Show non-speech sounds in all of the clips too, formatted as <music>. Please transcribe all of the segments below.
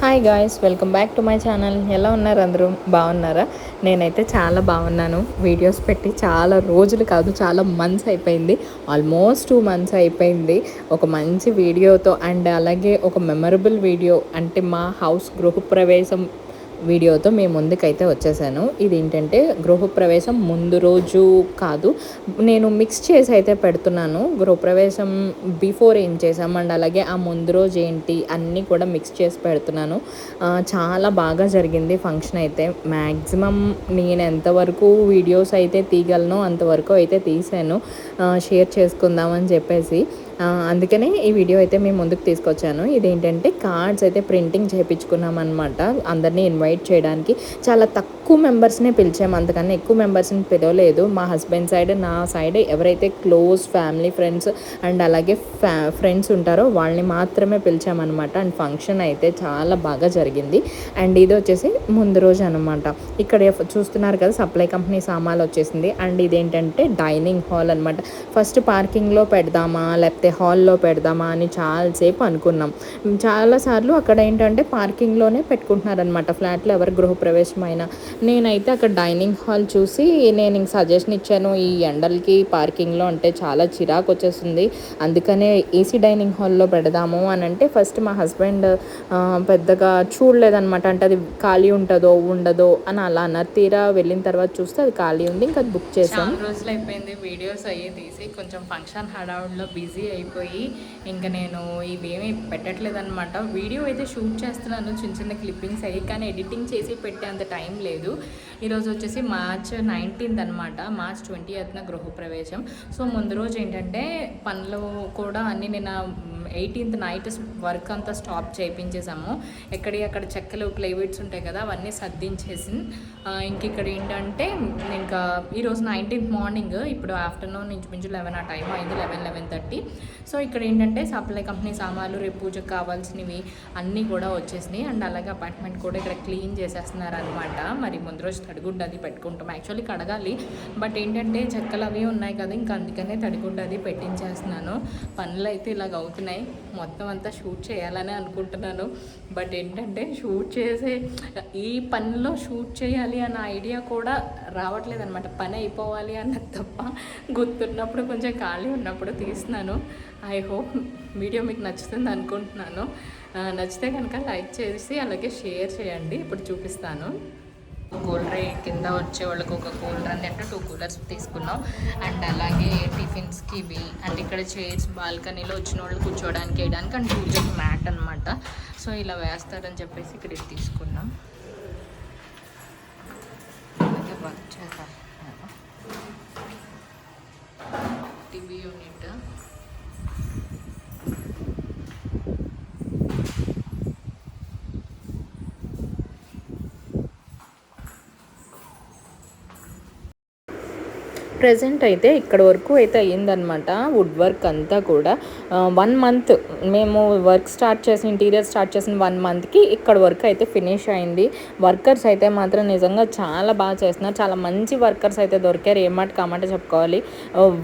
Hi guys welcome back to my channel ఎలా ఉన్నారు అందరూ? బాగున్నారా? నేనైతే చాలా బాగున్నాను. వీడియోస్ పెట్టి చాలా రోజులు కాదు చాలా మంత్స్ అయిపోయింది. ఆల్మోస్ట్ టూ మంత్స్ అయిపోయింది. ఒక మంచి వీడియోతో అండ్ అలాగే ఒక మెమరబుల్ వీడియో అంటే మా హౌస్ గృహప్రవేశం వీడియోతో మేము ముందుకైతే వచ్చేసాను. ఇది ఏంటంటే గృహప్రవేశం ముందు రోజు కాదు. నేను మిక్స్ చేసి అయితే పెడుతున్నాను. గృహప్రవేశం బిఫోర్ ఏం చేసాం? అండ్ అలాగే ఆ ముందు రోజు ఏంటి? అన్నీ కూడా మిక్స్ చేసి పెడుతున్నాను. చాలా బాగా జరిగింది ఫంక్షన్ అయితే. మ్యాక్సిమం నేను ఎంతవరకు వీడియోస్ అయితే తీయగలను అంతవరకు అయితే తీసాను. షేర్ చేసుకుందామని చెప్పేసి. అందుకనే ఈ వీడియో అయితే మేము ముందుకు తీసుకొచ్చాను. ఇదేంటంటే కార్డ్స్ అయితే ప్రింటింగ్ చేయించుకున్నాం అనమాట అందరినీ ఇన్వైట్ చేయడానికి చాలా తక్కువ మెంబర్స్నే పిలిచాము అంతకన్నా ఎక్కువ మెంబర్స్ని పిలవలేదు. మా హస్బెండ్ సైడ్ నా సైడ్ ఎవరైతే క్లోజ్ ఫ్యామిలీ ఫ్రెండ్స్ అండ్ అలాగే ఫ్యా ఫ్రెండ్స్ ఉంటారో వాళ్ళని మాత్రమే పిలిచామన్నమాట. అండ్ ఫంక్షన్ అయితే చాలా బాగా జరిగింది. అండ్ ఇది వచ్చేసి ముందు రోజు అనమాట ఇక్కడ చూస్తున్నారు కదా సప్లై కంపెనీ సామాన్లు వచ్చేసింది. అండ్ ఇదేంటంటే డైనింగ్ హాల్ అనమాట ఫస్ట్ పార్కింగ్లో పెడదామా? లేకపోతే లేకపోతే హాల్లో పెడదామా అని చాలాసేపు అనుకున్నాం. చాలాసార్లు అక్కడ ఏంటంటే పార్కింగ్లోనే పెట్టుకుంటున్నారనమాట ఫ్లాట్లో ఎవరు గృహప్రవేశం అయినా నేనైతే అక్కడ డైనింగ్ హాల్ చూసి నేను ఇంక సజెషన్ ఇచ్చాను. ఈ ఎండలకి పార్కింగ్లో అంటే చాలా చిరాకు వచ్చేస్తుంది. అందుకనే ఏసీ డైనింగ్ హాల్లో పెడదాము అని అంటే ఫస్ట్ మా హస్బెండ్ పెద్దగా చూడలేదనమాట అంటే అది ఖాళీ ఉంటుందో ఉండదో అని అలా అన్నారు. తీరా వెళ్ళిన తర్వాత చూస్తే అది ఖాళీ ఉంది. ఇంకా బుక్ చేసాం రోజులు అయిపోయింది వీడియోస్ అయ్యి తీసి కొంచెం ఫంక్షన్ హడావుడ్లో బిజీ అయిపోయి ఇంకా నేను ఇవేమీ పెట్టట్లేదు అనమాట వీడియో అయితే షూట్ చేస్తున్నాను చిన్న చిన్న క్లిప్పింగ్స్ అయ్యి కానీ ఎడిటింగ్ చేసి పెట్టేంత టైం లేదు. ఈరోజు వచ్చేసి మార్చ్ నైన్టీన్త్ అనమాట మార్చ్ ట్వంటీ ఎయిత్న గృహప్రవేశం. సో ముందు రోజు ఏంటంటే పనులు కూడా అన్నీ నేను ఎయిటీన్త్ నైట్ వర్క్ అంతా స్టాప్ చేయించేసాము. ఎక్కడి అక్కడ చెక్కలు ప్లేవుడ్స్ ఉంటాయి కదా అవన్నీ సర్దించేసి ఇంక ఇక్కడ ఏంటంటే ఇంకా ఈరోజు నైన్టీన్త్ మార్నింగ్ ఇప్పుడు ఆఫ్టర్నూన్ ఇంచుమించు లెవెన్ ఆ టైం అయింది లెవెన్ లెవెన్ థర్టీ. సో ఇక్కడ ఏంటంటే సప్లై కంపెనీ సామాన్లు రేపు పూజకు కావాల్సినవి అన్నీ కూడా వచ్చేసినాయి. అండ్ అలాగే అపార్ట్మెంట్ కూడా ఇక్కడ క్లీన్ చేసేస్తున్నారు అనమాట మరి ముందు రోజు తడిగుడ్డ అది పెట్టుకుంటాం. యాక్చువల్లీ కడగాలి. బట్ ఏంటంటే చెక్కలు అవి ఉన్నాయి కదా ఇంకా అందుకనే తడిగుడ్డ అది పెట్టించేస్తున్నాను. పనులు అయితే ఇలాగ అవుతున్నాయి. మొత్తం అంతా షూట్ చేయాలని అనుకుంటున్నాను. బట్ ఏంటంటే షూట్ చేసే ఈ పనిలో షూట్ చేయాలి అన్న ఐడియా కూడా రావట్లేదు అనమాట పని అయిపోవాలి అన్నది తప్ప గుర్తున్నప్పుడు కొంచెం ఖాళీ ఉన్నప్పుడు తీస్తున్నాను. ఐ హోప్ వీడియో మీకు నచ్చుతుంది అనుకుంటున్నాను. నచ్చితే కనుక లైక్ చేసి అలాగే షేర్ చేయండి. ఇప్పుడు చూపిస్తాను. కూలర్ కింద వచ్చే వాళ్ళకి ఒక కూలర్ అంటే టూ కూలర్స్ తీసుకున్నాం. అండ్ అలాగే టిఫిన్స్కి ఇవి అండ్ ఇక్కడ చైర్స్ బాల్కనీలో వచ్చిన వాళ్ళు కూర్చోవడానికి వేయడానికి అండ్ పూజకి మ్యాట్ అనమాట సో ఇలా వేస్తారని చెప్పేసి ఇక్కడ ఇది తీసుకున్నాం. అలాగే వర్క్ చేద్దాం. TV unit. ప్రజెంట్ అయితే ఇక్కడ వరకు అయితే అయ్యిందనమాట వుడ్ వర్క్ అంతా కూడా. వన్ మంత్ మేము వర్క్ స్టార్ట్ చేసిన ఇంటీరియర్ స్టార్ట్ చేసిన వన్ మంత్కి ఇక్కడ వర్క్ అయితే ఫినిష్ అయింది. వర్కర్స్ అయితే మాత్రం నిజంగా చాలా బాగా చేస్తున్నారు. చాలా మంచి వర్కర్స్ అయితే దొరికారు. ఏమాట కామాట చెప్పుకోవాలి.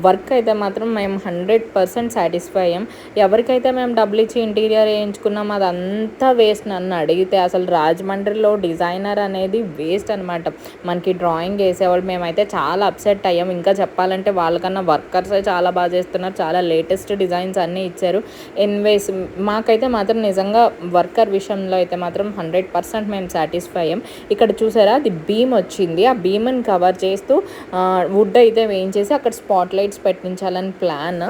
వర్క్ అయితే మాత్రం మేము హండ్రెడ్ పర్సెంట్ సాటిస్ఫై అయ్యాం. ఎవరికైతే మేము డబ్బులు ఇచ్చి ఇంటీరియర్ వేయించుకున్నాం అదంతా వేస్ట్ నన్ను అడిగితే అసలు రాజమండ్రిలో డిజైనర్ అనేది వేస్ట్ అనమాట మనకి డ్రాయింగ్ వేసేవాళ్ళు. మేమైతే చాలా అప్సెట్ అయ్యాం. ఇంకా చెప్పాలంటే వాళ్ళకన్నా వర్కర్స్ చాలా బాగా చేస్తున్నారు. చాలా లేటెస్ట్ డిజైన్స్ అన్నీ ఇచ్చారు. ఎన్వేస్ మాకైతే మాత్రం నిజంగా వర్కర్ విషయంలో అయితే మాత్రం హండ్రెడ్ పర్సెంట్ మేము సాటిస్ఫై అయ్యాం. ఇక్కడ చూసారా అది బీమ్ వచ్చింది. ఆ బీమ్ని కవర్ చేస్తూ వుడ్ అయితే వేయించేసి అక్కడ స్పాట్ లైట్స్ పెట్టించాలని ప్లాన్.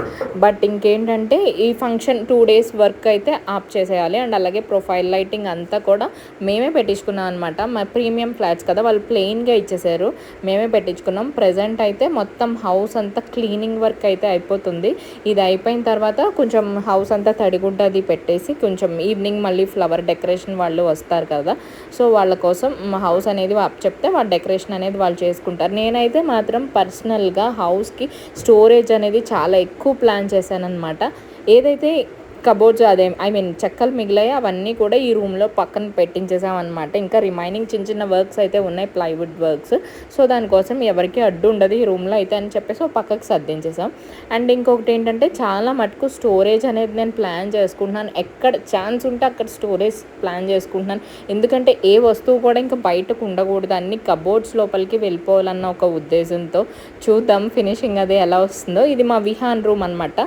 బట్ ఇంకేంటంటే ఈ ఫంక్షన్ టూ డేస్ వర్క్ అయితే ఆప్ చేసేయాలి. అండ్ అలాగే ప్రొఫైల్ లైటింగ్ అంతా కూడా మేమే పెట్టించుకున్నాం అనమాట మా ప్రీమియం ఫ్లాట్స్ కదా వాళ్ళు ప్లెయిన్గా ఇచ్చేసారు. మేమే పెట్టించుకున్నాం. ప్రజెంట్ అయితే మొత్తం హౌస్ అంతా క్లీనింగ్ వర్క్ అయితే అయిపోతుంది. ఇది అయిపోయిన తర్వాత కొంచెం హౌస్ అంతా తడిగుడ్డ అది పెట్టేసి కొంచెం ఈవినింగ్ మళ్ళీ ఫ్లవర్ డెకరేషన్ వాళ్ళు వస్తారు కదా. సో వాళ్ళ కోసం హౌస్ అనేది చెప్తే వాళ్ళ డెకరేషన్ అనేది వాళ్ళు చేసుకుంటారు. నేనైతే మాత్రం పర్సనల్గా హౌస్కి స్టోరేజ్ అనేది చాలా ఎక్కువ ప్లాన్ చేశాను అనమాట ఏదైతే కబోర్డ్స్ అదే ఐ మీన్ చెక్కలు మిగిలాయి అవన్నీ కూడా ఈ రూమ్లో పక్కన పెట్టించేసామన్నమాట. ఇంకా రిమైనింగ్ చిన్న చిన్న వర్క్స్ అయితే ఉన్నాయి ప్లైవుడ్ వర్క్స్. సో దానికోసం ఎవరికి అడ్డు ఉండదు ఈ రూమ్లో అయితే అని చెప్పేసి ఒక పక్కకు సర్దించేసాం. అండ్ ఇంకొకటి ఏంటంటే చాలా మటుకు స్టోరేజ్ అనేది నేను ప్లాన్ చేసుకుంటున్నాను. ఎక్కడ ఛాన్స్ ఉంటే అక్కడ స్టోరేజ్ ప్లాన్ చేసుకుంటున్నాను. ఎందుకంటే ఏ వస్తువు కూడా ఇంకా బయటకు ఉండకూడదు. అన్ని కబోర్డ్స్ లోపలికి వెళ్ళిపోవాలన్న ఒక ఉద్దేశంతో చూద్దాం ఫినిషింగ్ అది ఎలా వస్తుందో. ఇది మా విహాన్ రూమ్ అనమాట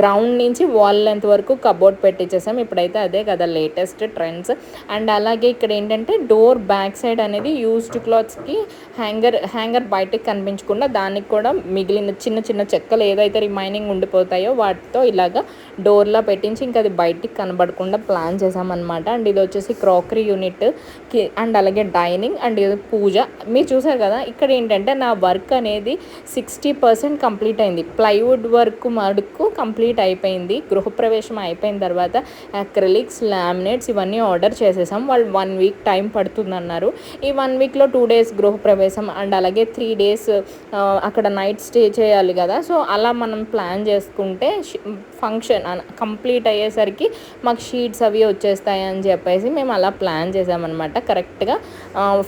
గ్రౌండ్ నుంచి వాల్ లెంత్ వరకు కబోర్డ్ పెట్టించేసాం ఇప్పుడైతే అదే కదా లేటెస్ట్ ట్రెండ్స్ అండ్ అలాగే ఇక్కడ ఏంటంటే డోర్ బ్యాక్ సైడ్ అనేది యూస్డ్ క్లాత్స్కి హ్యాంగర్ హ్యాంగర్ బయటకు కనిపించకుండా దానికి కూడా మిగిలిన చిన్న చిన్న చెక్కలు ఏదైతే రిమైనింగ్ ఉండిపోతాయో వాటితో ఇలాగా డోర్లా పెట్టించి ఇంకా అది బయటికి కనబడకుండా ప్లాన్ చేసామన్నమాట. అండ్ ఇది వచ్చేసి క్రాకరీ యూనిట్ అండ్ అలాగే డైనింగ్ అండ్ ఇది పూజ. మీరు చూసారు కదా ఇక్కడ ఏంటంటే నా వర్క్ అనేది సిక్స్టీ పర్సెంట్ కంప్లీట్ అయింది. ప్లైవుడ్ వర్క్ మడుకు కంప్లీట్ అయిపోయింది. గృహ గృహప్రవేశం అయిపోయిన తర్వాత అక్రలిక్స్ లామినేట్స్ ఇవన్నీ ఆర్డర్ చేసేసాం. వాళ్ళు వన్ వీక్ టైం పడుతుంది అన్నారు ఈ వన్ వీక్లో టూ డేస్ గృహప్రవేశం అండ్ అలాగే త్రీ డేస్ అక్కడ నైట్ స్టే చేయాలి కదా. సో అలా మనం ప్లాన్ చేసుకుంటే ఫంక్షన్ కంప్లీట్ అయ్యేసరికి మాకు షీట్స్ అవి వచ్చేస్తాయి అని చెప్పేసి మేము అలా ప్లాన్ చేసామన్నమాట. కరెక్ట్గా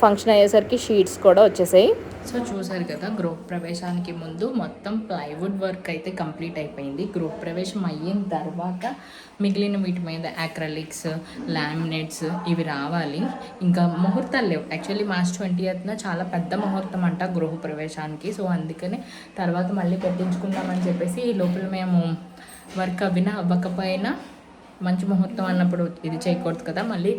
ఫంక్షన్ అయ్యేసరికి షీట్స్ కూడా వచ్చేసాయి. సో చూసారు కదా గృహ ప్రవేశానికి ముందు మొత్తం ప్లైవుడ్ వర్క్ అయితే కంప్లీట్ అయిపోయింది. గృహ ప్రవేశం అయిన తర్వాత మిగిలిన వీటి మీద యాక్రలిక్స్ లామినేట్స్ ఇవి రావాలి. ఇంకా ముహూర్తాలు లేవు. యాక్చువల్లీ మార్చ్ ట్వంటీ చాలా పెద్ద ముహూర్తం అంట గృహ ప్రవేశానికి. సో అందుకని తర్వాత మళ్ళీ పెట్టించుకుందామని చెప్పేసి ఈ లోపల మేము వర్క్ అవినా అవ్వకపోయినా మంచి ముహూర్తం అన్నప్పుడు ఇది చేయకూడదు కదా. మళ్ళీ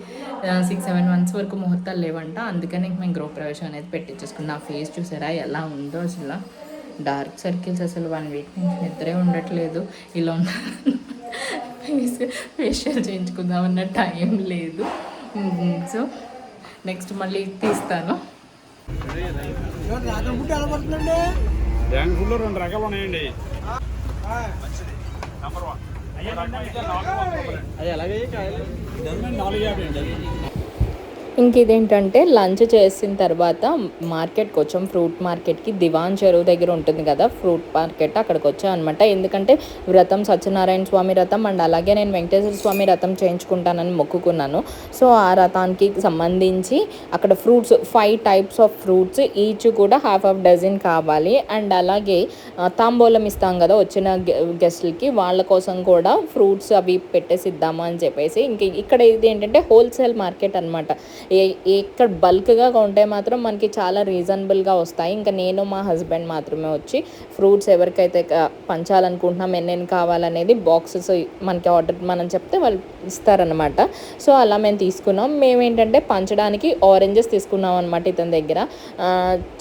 సిక్స్ సెవెన్ మంత్స్ వరకు ముహూర్తాలు లేవంట. అందుకని మేము గృహప్రవేశం అనేది పెట్టించేసుకున్నాం. నా ఫేస్ చూసారా? ఎలా ఉందో అసలు. డార్క్ సర్కిల్స్ అసలు వన్ వీక్ నుంచి నిద్రే ఉండట్లేదు. ఇలా ఉన్న ఫేస్ <laughs> ఫేషియల్ చేయించుకుందామన్న టైం లేదు. సో నెక్స్ట్ మళ్ళీ తీస్తాను. రెండు రకాలు ఉన్నాయండి. అది అలాగే నాలుగు యాభై అండి ఇంక ఇదేంటంటే లంచ్ చేసిన తర్వాత మార్కెట్కి వచ్చాం. ఫ్రూట్ మార్కెట్కి దివాన్ చెరువు దగ్గర ఉంటుంది కదా ఫ్రూట్ మార్కెట్ అక్కడికి వచ్చాం అనమాట ఎందుకంటే వ్రతం సత్యనారాయణ స్వామి రథం అండ్ అలాగే నేను వెంకటేశ్వర స్వామి రథం చేయించుకుంటానని మొక్కుకున్నాను. సో ఆ రథానికి సంబంధించి అక్కడ fruits five types of fruits each కూడా హాఫ్ ఆఫ్ డజన్ కావాలి. అండ్ అలాగే తాంబూలం ఇస్తాం కదా వచ్చిన గెస్ట్లకి వాళ్ళ కోసం కూడా ఫ్రూట్స్ అవి పెట్టేసి ఇద్దామా అని చెప్పేసి. ఇంక ఇక్కడ ఇది ఏంటంటే హోల్సేల్ మార్కెట్ అనమాట ఇక్కడ బల్క్గా కొంటే మాత్రం మనకి చాలా రీజనబుల్గా వస్తాయి. ఇంకా నేను మా హస్బెండ్ మాత్రమే వచ్చి ఫ్రూట్స్ ఎవరికైతే పంచాలనుకుంటున్నాం ఎన్నెన్ని కావాలనేది బాక్సెస్ మనకి ఆర్డర్ మనం చెప్తే వాళ్ళు ఇస్తారనమాట సో అలా మేము తీసుకున్నాం. మేము ఏంటంటే పంచడానికి ఆరెంజెస్ తీసుకున్నాం అనమాట ఇతని దగ్గర.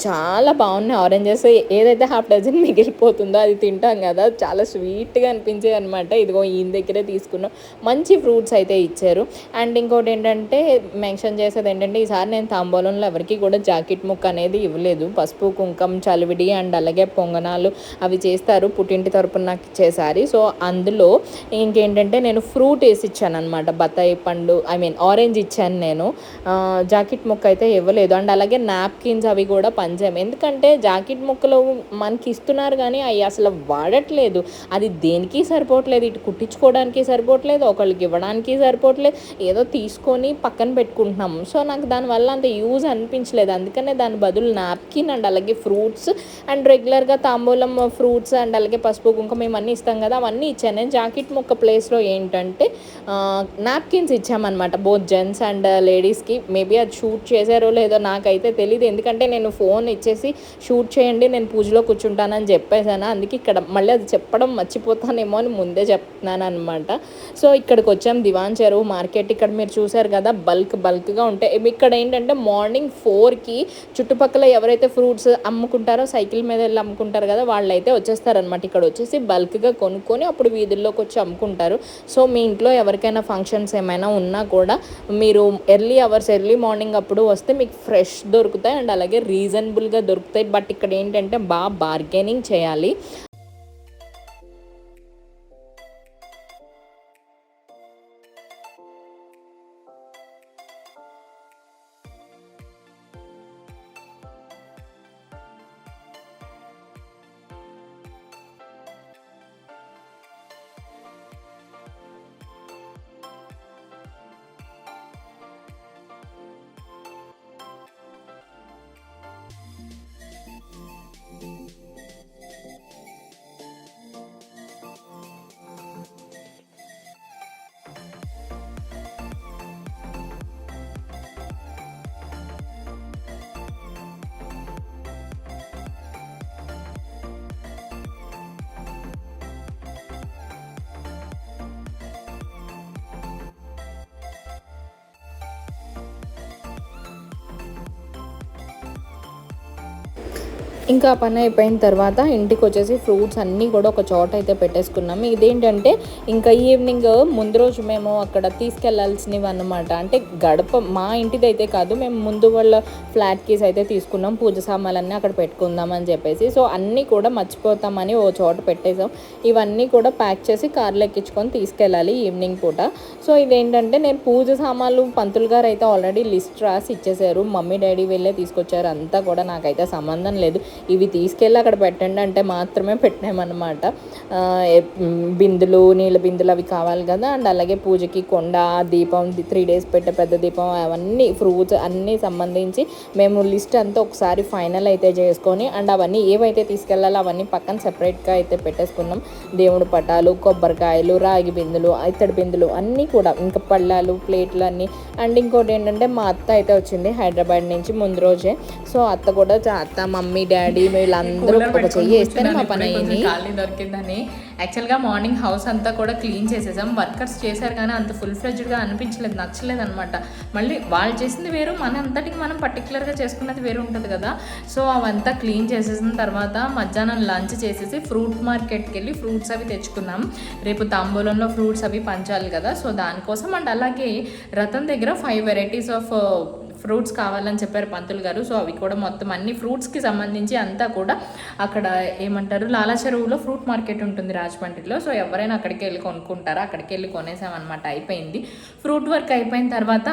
చాలా బాగున్నాయి ఆరెంజెస్ ఏదైతే హాఫ్ డజన్ మిగిలిపోతుందో అది తింటాం కదా. చాలా స్వీట్గా అనిపించాయి అనమాట ఇదిగో ఈయన దగ్గరే తీసుకున్నాం. మంచి ఫ్రూట్స్ అయితే ఇచ్చారు. అండ్ ఇంకోటి ఏంటంటే మెన్షన్ చేసేది ఏంటంటే ఈసారి నేను తాంబూలంలో ఎవరికి కూడా జాకెట్ ముక్క అనేది ఇవ్వలేదు. పసుపు కుంకం చలివిడి అండ్ అలాగే పొంగనాలు అవి చేస్తారు పుట్టింటి తరపున నాకు ఇచ్చేసారి సో అందులో ఇంకేంటంటే నేను ఫ్రూట్ వేసి ఇచ్చాను అనమాట బత్తాయి పండు ఐ మీన్ ఆరెంజ్ ఇచ్చాను నేను. జాకెట్ ముక్క అయితే ఇవ్వలేదు. అండ్ అలాగే నాప్కిన్స్ అవి కూడా పంచాము. ఎందుకంటే జాకెట్ ముక్కలు మనకి ఇస్తున్నారు కానీ అవి అసలు వాడట్లేదు. అది దేనికి సరిపోవట్లేదు? ఇటు కుట్టించుకోవడానికి సరిపోవట్లేదు ఒకళ్ళకి ఇవ్వడానికి సరిపోవట్లేదు. ఏదో తీసుకొని పక్కన పెట్టుకుంటున్నాం. సో నాకు దానివల్ల అంత యూజ్ అనిపించలేదు. అందుకనే దాని బదులు నాప్కిన్ అండ్ అలాగే ఫ్రూట్స్ అండ్ రెగ్యులర్గా తాంబూలం ఫ్రూట్స్ అండ్ అలాగే పసుపు కుంకుమ ఇవన్నీ ఇస్తాం కదా అవన్నీ ఇచ్చాను. నేను జాకెట్ ముక్క ప్లేస్లో ఏంటంటే నాప్కిన్స్ ఇచ్చామన్నమాట. బోత్ జెంట్స్ అండ్ లేడీస్కి. మేబీ అది షూట్ చేశారో లేదో నాకైతే తెలియదు ఎందుకంటే నేను ఫోన్ ఇచ్చేసి షూట్ చేయండి నేను పూజలో కూర్చుంటానని చెప్పేసాను అందుకే ఇక్కడ మళ్ళీ అది చెప్పడం మర్చిపోతానేమో అని ముందే చెప్తున్నాను అనమాట సో ఇక్కడికి వచ్చాం దివాన్ చెరువు మార్కెట్. ఇక్కడ మీరు చూసారు కదా బల్క్ బల్క్గా ఉంటాయి. ఇక్కడ ఏంటంటే మార్నింగ్ ఫోర్కి చుట్టుపక్కల ఎవరైతే ఫ్రూట్స్ అమ్ముకుంటారో సైకిల్ మీద వెళ్ళి అమ్ముకుంటారు కదా వాళ్ళైతే వచ్చేస్తారనమాట ఇక్కడ వచ్చేసి బల్క్గా కొనుక్కొని అప్పుడు వీధుల్లోకి వచ్చి అమ్ముకుంటారు. సో మీ ఇంట్లో ఎవరికైనా ఫంక్షన్స్ ఏమైనా ఉన్నా కూడా మీరు ఎర్లీ అవర్స్ ఎర్లీ మార్నింగ్ అప్పుడు వస్తే మీకు ఫ్రెష్ దొరుకుతాయి అండ్ అలాగే రీజనబుల్గా దొరుకుతాయి. బట్ ఇక్కడ ఏంటంటే బాగా బార్గెనింగ్ చేయాలి. ఇంకా పని అయిపోయిన తర్వాత ఇంటికి వచ్చేసి ఫ్రూట్స్ అన్నీ కూడా ఒక చోట అయితే పెట్టేసుకున్నాం. ఇదేంటంటే ఇంకా ఈవినింగ్ ముందు రోజు మేము అక్కడ తీసుకెళ్ళాల్సినవి అన్నమాట అంటే గడప మా ఇంటిది అయితే కాదు మేము ముందు వాళ్ళ ఫ్లాట్ కీస్ అయితే తీసుకున్నాం. పూజ సామాన్లన్నీ అక్కడ పెట్టుకుందాం అని చెప్పేసి. సో అన్నీ కూడా మర్చిపోతామని ఓ చోట పెట్టేసాం ఇవన్నీ కూడా ప్యాక్ చేసి కార్లో ఎక్కించుకొని తీసుకెళ్ళాలి ఈవినింగ్ పూట. సో ఇదేంటంటే నేను పూజ సామాన్లు పంతులు గారు అయితే ఆల్రెడీ లిస్ట్ రాసి ఇచ్చేసారు మమ్మీ డాడీ వెళ్ళే తీసుకొచ్చారు. అంతా కూడా నాకైతే సంబంధం లేదు. ఇవి తీసుకెళ్ళి అక్కడ పెట్టండి అంటే మాత్రమే పెట్టామన్నమాట బిందులు నీళ్ళ బిందులు అవి కావాలి కదా. అండ్ అలాగే పూజకి కొండ దీపం త్రీ డేస్ పెట్టే పెద్ద దీపం అవన్నీ ఫ్రూట్స్ అన్నీ సంబంధించి మేము లిస్ట్ అంతా ఒకసారి ఫైనల్ అయితే చేసుకొని అండ్ అవన్నీ ఏవైతే తీసుకెళ్ళాలో అవన్నీ పక్కన సెపరేట్గా అయితే పెట్టేసుకున్నాం. దేవుడు పటాలు కొబ్బరికాయలు రాగి బిందులు ఇత్తడి బిందులు అన్నీ కూడా. ఇంకా పళ్ళాలు ప్లేట్లు అన్నీ. అండ్ ఇంకోటి ఏంటంటే మా అత్త అయితే వచ్చింది హైదరాబాద్ నుంచి ముందు రోజే. సో అత్త కూడా అత్త మమ్మీ డాడీ వీళ్ళందరూ ఒక చెయ్యి వేస్తేనే మా పని అయింది. ఖాళీ దొరికిందని. యాక్చువల్గా మార్నింగ్ హౌస్ అంతా కూడా క్లీన్ చేసేసాం. వర్కర్స్ చేశారు కానీ అంత ఫుల్ ఫ్లెడ్జ్డ్గా అనిపించలేదు నచ్చలేదు అనమాట మళ్ళీ వాళ్ళు చేసింది వేరు మన అంతటికి మనం పర్టికులర్గా చేసుకున్నది వేరు ఉంటుంది కదా. సో అవంతా క్లీన్ చేసేసిన తర్వాత మధ్యాహ్నం లంచ్ చేసేసి ఫ్రూట్ మార్కెట్కి వెళ్ళి ఫ్రూట్స్ అవి తెచ్చుకున్నాం. రేపు తాంబూలంలో ఫ్రూట్స్ అవి పంచాలి కదా. సో దానికోసం అండ్ అలాగే రతన్ దగ్గర ఫైవ్ వెరైటీస్ ఆఫ్ ఫ్రూట్స్ కావాలని చెప్పారు పంతులు గారు. సో అవి కూడా మొత్తం అన్ని ఫ్రూట్స్కి సంబంధించి అంతా కూడా అక్కడ ఏమంటారు లాలా చెరువులో ఫ్రూట్ మార్కెట్ ఉంటుంది రాజమండ్రిలో. సో ఎవరైనా అక్కడికి వెళ్ళి కొనుక్కుంటారా? అక్కడికి వెళ్ళి కొనేసామన్నమాట. అయిపోయింది. ఫ్రూట్ వర్క్ అయిపోయిన తర్వాత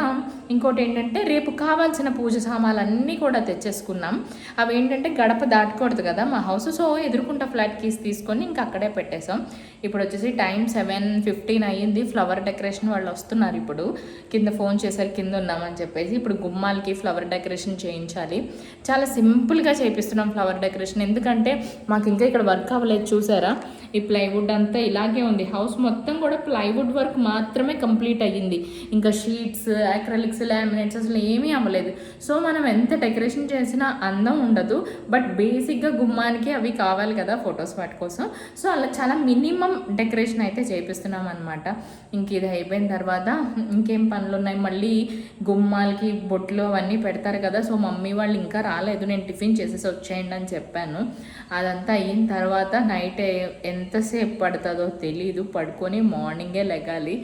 ఇంకోటి ఏంటంటే రేపు కావాల్సిన పూజ సామాన్లు అన్నీ కూడా తెచ్చేసుకున్నాం. అవి ఏంటంటే గడప దాటకూడదు కదా మా హౌస్. సో ఎదురుకుంటా ఫ్లాట్ కీస్ తీసుకొని ఇంకా అక్కడే పెట్టేసాం ఇప్పుడు వచ్చేసి టైం సెవెన్ ఫిఫ్టీన్ అయ్యింది. ఫ్లవర్ డెకరేషన్ వాళ్ళు వస్తున్నారు ఇప్పుడు. కింద ఫోన్ చేశారు కింద ఉన్నామని చెప్పేసి. ఇప్పుడు గుమ్మాలకి ఫ్లవర్ డెకరేషన్ చేయించాలి. చాలా సింపుల్గా చేపిస్తున్నాం ఫ్లవర్ డెకరేషన్ ఎందుకంటే మాకు ఇంకా ఇక్కడ వర్క్ అవ్వలేదు చూసారా? ఈ ప్లైవుడ్ అంతా ఇలాగే ఉంది. హౌస్ మొత్తం కూడా ప్లైవుడ్ వర్క్ మాత్రమే కంప్లీట్ అయ్యింది. ఇంకా షీట్స్ అక్రలిక్స్ లామినేట్స్ అసలు ఏమీ అమ్మలేదు. సో మనం ఎంత డెకరేషన్ చేసినా అందం ఉండదు. బట్ బేసిక్గా గుమ్మానికి అవి కావాలి కదా ఫొటోస్ వాటి కోసం. సో అలా చాలా మినిమం డెకరేషన్ అయితే చేపిస్తున్నాం అనమాట ఇంక ఇది అయిపోయిన తర్వాత ఇంకేం పనులు ఉన్నాయి? మళ్ళీ గుమ్మాలకి బొట్లు అవన్నీ పెడతారు కదా. సో మమ్మీ వాళ్ళు ఇంకా రాలేదు. నేను టిఫిన్ చేసేసి వచ్చేయండి అని చెప్పాను. అదంతా అయిన తర్వాత నైట్ ఎంతసేపు పడుతుందో తెలీదు. పడుకొని మార్నింగే లెగాలి.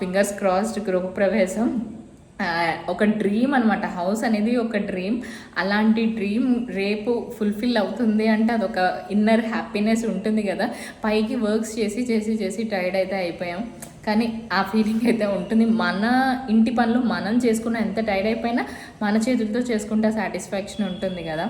ఫింగర్స్ క్రాస్డ్ గృహప్రవేశం ఒక డ్రీమ్ అనమాట హౌస్ అనేది ఒక డ్రీమ్ అలాంటి డ్రీమ్ రేపు ఫుల్ఫిల్ అవుతుంది అంటే అదొక ఇన్నర్ హ్యాపీనెస్ ఉంటుంది కదా. పైకి వర్క్స్ చేసి చేసి చేసి టైర్డ్ అయితే అయిపోయాం. కానీ ఆ ఫీలింగ్ అయితే ఉంటుంది. మన ఇంటి పనులు మనం చేసుకున్న ఎంత టైర్డ్ అయిపోయినా మన చేతులతో చేసుకుంటే సాటిస్ఫాక్షన్ ఉంటుంది కదా.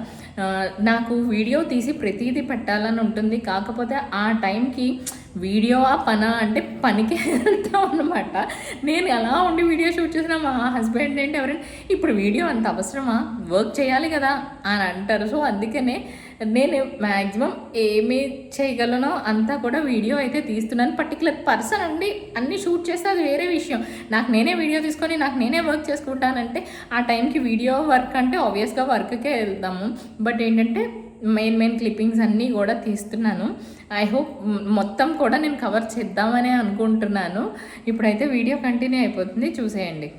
నాకు వీడియో తీసి ప్రతిదీ పెట్టాలని ఉంటుంది. కాకపోతే ఆ టైంకి వీడియో ఆ పన అంటే పనికి వెళ్తాం అనమాట నేను అలా ఉండి వీడియో షూట్ చేసిన మా హస్బెండ్ ఏంటి ఎవరైనా ఇప్పుడు వీడియో అంత అవసరమా? వర్క్ చేయాలి కదా అని అంటారు. సో అందుకనే నేను మ్యాక్సిమం ఏమి చేయగలనో అంతా కూడా వీడియో అయితే తీస్తున్నాను. పర్టికులర్ పర్సన్ అండి అన్ని షూట్ చేస్తే అది వేరే విషయం. నాకు నేనే వీడియో తీసుకొని నాకు నేనే వర్క్ చేసుకుంటానంటే ఆ టైంకి వీడియో వర్క్ అంటే ఆబ్వియస్గా వర్క్కే వెళ్దాము బట్ ఏంటంటే మెయిన్ మెయిన్ క్లిప్పింగ్స్ అన్నీ కూడా తీస్తున్నాను. ఐ హోప్ మొత్తం కూడా నేను కవర్ చేద్దామనే అనుకుంటున్నాను. ఇప్పుడైతే వీడియో కంటిన్యూ అయిపోతుంది. చూసేయండి.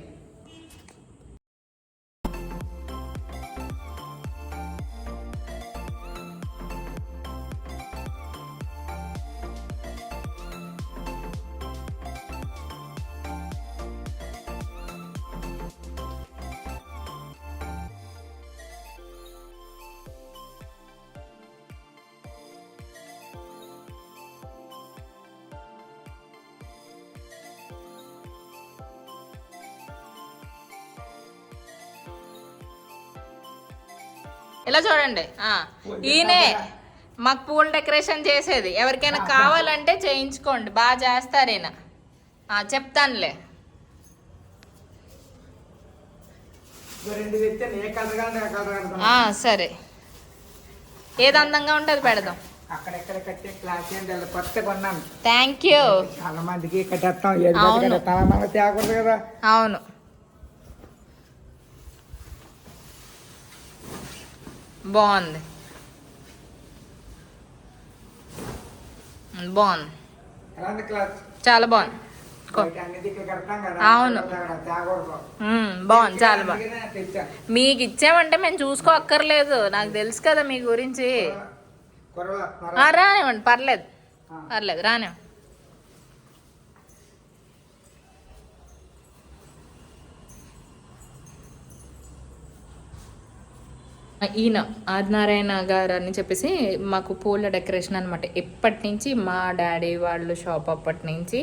ఇలా చూడండి. ఈయనే మాకు పూల డెకరేషన్ చేసేది. ఎవరికైనా కావాలంటే చేయించుకోండి. బాగా చేస్తారు ఈయన. చెప్తానులే. సరే. ఏది అందంగా ఉంటుంది పెడదాం. అక్కడెక్కడ కట్టే క్లాస్ ఏంటి అలా కొత్త కొన్నాను. థ్యాంక్ యూ చాలా మందికి కట్టేస్తాం. కట్టేస్తాం మనకు తేకూడదు కదా. అవును. బాగుంది. బాగుంది. చాలా బాగుంది. అవును. బాగుంది. చాలా బాగుంది. మీకు ఇచ్చామంటే మేము చూసుకో అక్కర్లేదు నాకు తెలుసు కదా మీ గురించి. రానివ్వండి. పర్లేదు. పర్లేదు రానివ్వండి. ఈయన ఆదినారాయణ గారు అని చెప్పేసి మాకు పూల డెకరేషన్ అనమాట ఎప్పటి నుంచి మా డాడీ వాళ్ళు షాప్ అప్పటి నుంచి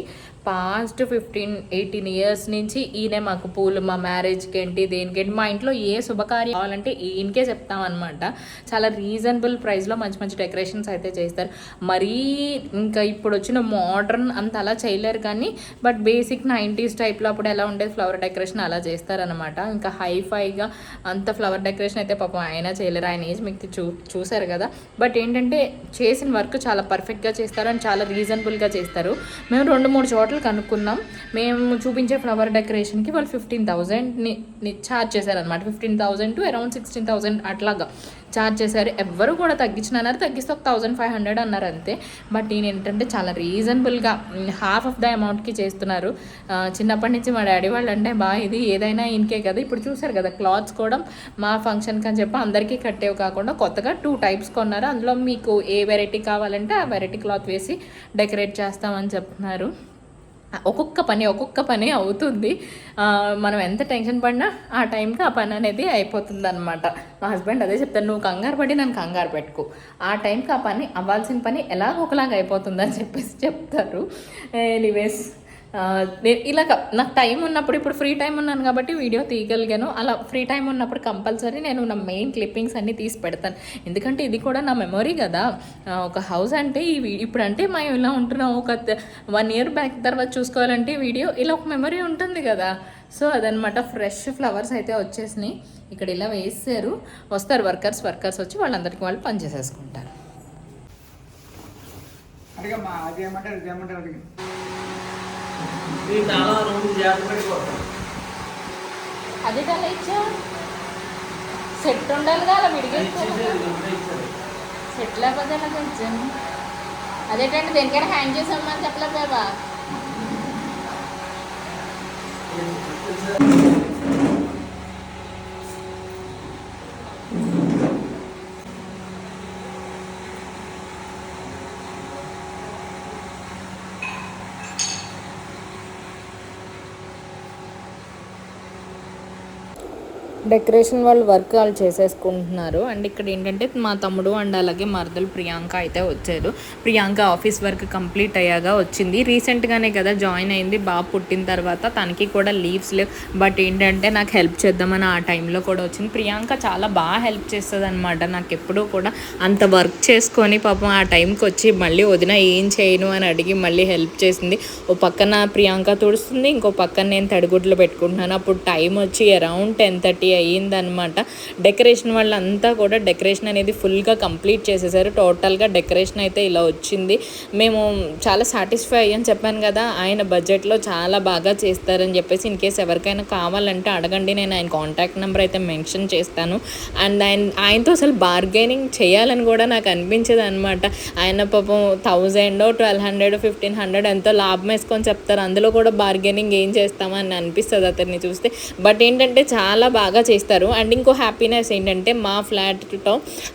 పాస్ట్ ఫిఫ్టీన్ ఎయిటీన్ ఇయర్స్ నుంచి ఈయనే మాకు పూలు మా మ్యారేజ్కి ఏంటి దేనికేంటి మా ఇంట్లో ఏ శుభకార్యం కావాలంటే ఈయనకే చెప్తామన్నమాట చాలా రీజనబుల్ ప్రైస్లో మంచి మంచి డెకరేషన్స్ అయితే చేస్తారు. మరీ ఇంకా ఇప్పుడు వచ్చిన మోడర్న్ అంత అలా చేయలేరు కానీ బట్ బేసిక్ నైంటీస్ టైప్లో అప్పుడు ఎలా ఉండేది ఫ్లవర్ డెకరేషన్ అలా చేస్తారనమాట ఇంకా హైఫైగా అంత ఫ్లవర్ డెకరేషన్ అయితే పాపం ఆయన చేయలేరు. ఆయన ఏజ్ మీకు చూ చూసారు కదా. బట్ ఏంటంటే చేసిన వర్క్ చాలా పర్ఫెక్ట్గా చేస్తారు అండ్ చాలా రీజనబుల్గా చేస్తారు. మేము రెండు మూడు చోట్ల కనుక్కున్నాం. మేము చూపించే ఫ్లవర్ డెకరేషన్కి వాళ్ళు ఫిఫ్టీన్ థౌజండ్ని ఛార్జ్ చేశారనమాట fifteen thousand to around sixteen thousand అట్లాగా ఛార్జ్ చేశారు. ఎవ్వరు కూడా తగ్గించిన అన్నారు. తగ్గిస్తే ఒక థౌజండ్ ఫైవ్ హండ్రెడ్ అన్నారు అంతే. బట్ నేను ఏంటంటే చాలా రీజనబుల్గా హాఫ్ ఆఫ్ ద అమౌంట్కి చేస్తున్నారు. చిన్నప్పటి నుంచి మా డాడీ వాళ్ళు అంటే బా ఇది ఏదైనా ఇన్కే కదా. ఇప్పుడు చూసారు కదా క్లాత్స్ కూడా మా ఫంక్షన్కి అని చెప్పి అందరికీ కట్టేవి కాకుండా కొత్తగా టూ టైప్స్ కొన్నారు. అందులో మీకు ఏ వెరైటీ కావాలంటే ఆ వెరైటీ క్లాత్ వేసి డెకరేట్ చేస్తామని చెప్తున్నారు. ఒక్కొక్క పని ఒక్కొక్క పని అవుతుంది. మనం ఎంత టెన్షన్ పడినా ఆ టైంకి ఆ పని అనేది అయిపోతుంది అనమాట మా హస్బెండ్ అదే చెప్తాను నువ్వు కంగారు పడి నన్ను కంగారు పెట్టుకో. ఆ టైంకి ఆ పని అవ్వాల్సిన పని ఎలాగో ఒకలాగా అయిపోతుంది అని చెప్పేసి చెప్తారు. ఎనీవేస్ నేను ఇలాగ నాకు టైం ఉన్నప్పుడు ఇప్పుడు ఫ్రీ టైం ఉన్నాను కాబట్టి వీడియో తీయగలిగాను. అలా ఫ్రీ టైం ఉన్నప్పుడు కంపల్సరీ నేను నా మెయిన్ క్లిప్పింగ్స్ అన్నీ తీసి పెడతాను. ఎందుకంటే ఇది కూడా నా మెమొరీ కదా. ఒక హౌస్ అంటే ఈ వీ- ఇప్పుడు అంటే మేము ఇలా ఉంటున్నాం ఒక వన్ ఇయర్ బ్యాక్ తర్వాత చూసుకోవాలంటే వీడియో ఇలా ఒక మెమొరీ ఉంటుంది కదా. సో అదనమాట ఫ్రెష్ ఫ్లవర్స్ అయితే వచ్చేసినాయి. ఇక్కడ ఇలా వేసారు వస్తారు వర్కర్స్ వర్కర్స్ వచ్చి వాళ్ళందరికీ వాళ్ళు పని చేసేసుకుంటారు. అడిగమ్మా అది ఏమంటారు ఇది ఏమంటారు అడిగి ఇది చాలా రోజులు జాగ్రత్త పడిపోతాం అది అలా ఇచ్చా సెట్ ఉండాలి కదా విడిగా సెట్ లేకపోతే ఎలా తెచ్చాను అదేంటంటే దేనికైనా హ్యాండ్ చేసామని చెప్పలేదు కదా డెకరేషన్ వాళ్ళు వర్క్ వాళ్ళు చేసేసుకుంటున్నారు. అండ్ ఇక్కడ ఏంటంటే మా తమ్ముడు అండ్ అలాగే మరదలు ప్రియాంక అయితే వచ్చారు. ప్రియాంక ఆఫీస్ వర్క్ కంప్లీట్ అయ్యాక వచ్చింది. రీసెంట్గానే కదా జాయిన్ అయింది. బాబు పుట్టిన తర్వాత తనకి కూడా లీవ్స్ లేవు. బట్ ఏంటంటే నాకు హెల్ప్ చేద్దామని ఆ టైంలో కూడా వచ్చింది. ప్రియాంక చాలా బాగా హెల్ప్ చేస్తుంది అనమాట నాకు ఎప్పుడూ కూడా అంత వర్క్ చేసుకొని పాపం ఆ టైంకి వచ్చి మళ్ళీ వదిన ఏం చేయను అని అడిగి మళ్ళీ హెల్ప్ చేసింది. ఓ పక్కన ప్రియాంక తుడుస్తుంది. ఇంకో పక్కన నేను తడిగుడ్లు పెట్టుకుంటున్నాను. అప్పుడు టైం వచ్చి అరౌండ్ టెన్ థర్టీ అయ్యిందనమాట డెకరేషన్ వాళ్ళంతా కూడా డెకరేషన్ అనేది ఫుల్గా కంప్లీట్ చేసేసారు. టోటల్గా డెకరేషన్ అయితే ఇలా వచ్చింది. మేము చాలా సాటిస్ఫై అయ్యాం చెప్పాను కదా ఆయన బడ్జెట్లో చాలా బాగా చేస్తారని చెప్పేసి ఇన్ కేస్ ఎవరికైనా కావాలంటే అడగండి. నేను ఆయన కాంటాక్ట్ నెంబర్ అయితే మెన్షన్ చేస్తాను. అండ్ ఆయన ఆయనతో అసలు బార్గెనింగ్ చేయాలని కూడా నాకు అనిపించదు అనమాట ఆయన పాపం thousand twelve hundred fifteen hundred ఎంతో లాభం వేసుకొని చెప్తారు. అందులో కూడా బార్గెనింగ్ ఏం చేస్తామని అనిపిస్తుంది అతన్ని చూస్తే. బట్ ఏంటంటే చాలా బాగా చేస్తారు. అండ్ ఇంకో హ్యాపీనెస్ ఏంటంటే మా ఫ్లాట్లో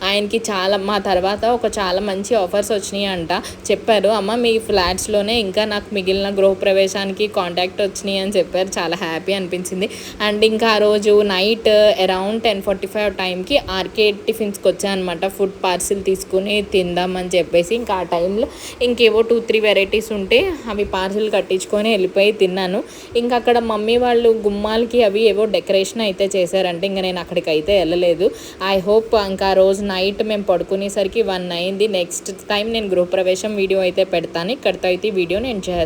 ఆయనకి చాలా మా తర్వాత ఒక చాలా మంచి ఆఫర్స్ వచ్చినాయి అంట. చెప్పారు అమ్మ మీ ఫ్లాట్స్లోనే ఇంకా నాకు మిగిలిన గృహప్రవేశానికి కాంటాక్ట్ వచ్చినాయి అని చెప్పారు. చాలా హ్యాపీ అనిపించింది. అండ్ ఇంకా ఆ రోజు night around ten forty five టైంకి ఆర్కే టిఫిన్స్కి వచ్చానమాట ఫుడ్ పార్సిల్ తీసుకుని తిందామని చెప్పేసి ఇంకా ఆ టైంలో ఇంకేవో టూ త్రీ వెరైటీస్ ఉంటే అవి పార్సిల్ కట్టించుకొని వెళ్ళిపోయి తిన్నాను. ఇంకా అక్కడ మమ్మీ వాళ్ళు గుమ్మాలకి అవి ఏవో డెకరేషన్ అయితే చేశారు. చేశారంటే ఇంకా నేను అక్కడికి అయితే వెళ్ళలేదు. ఐ హోప్ ఇంకా రోజు నైట్ మేము పడుకునేసరికి వన్ అయింది. నెక్స్ట్ టైం నేను గృహప్రవేశం వీడియో అయితే పెడతాను. ఇక్కడితో అయితే వీడియో నేను చేస్తాను